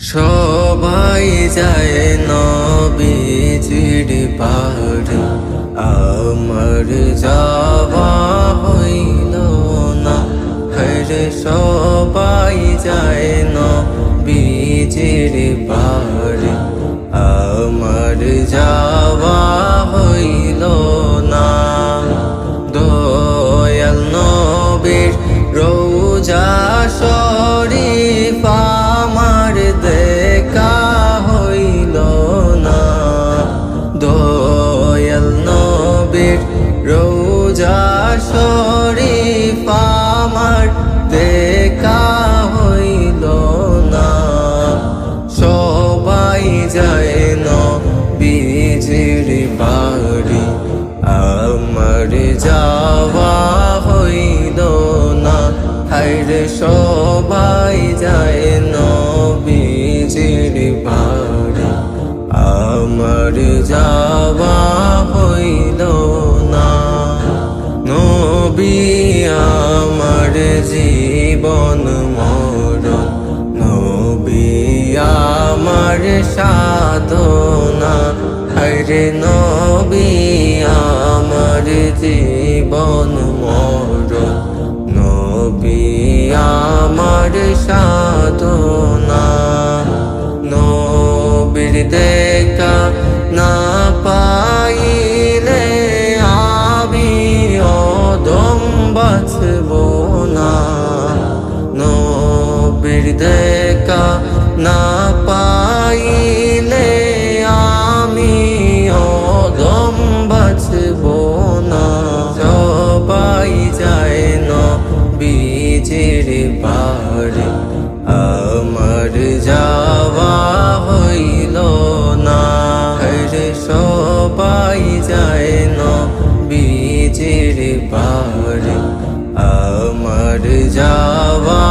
সবাই যায় নবীজির পাহাড়ে। আমার যাওয়া হইল না। হরে সবাই যায় নবীজির পাহাড়ে। শরীফ আমার দেখা হইল না। সবাই যায় নবীজির বাড়ি, আমার যাওয়া হইল না। হাইরে সবাই যায় নবীজির বাড়ি, আমার যাওয়া নবী আমার জীবন মরণ। নবী আমার সাধনা। হরে নবী আমার জীবন মরণ। নবী আমার সাধনা। নবীর দেখা না পাইলে সবাই যায় নবীজির বাড়ি আমার যাওয়া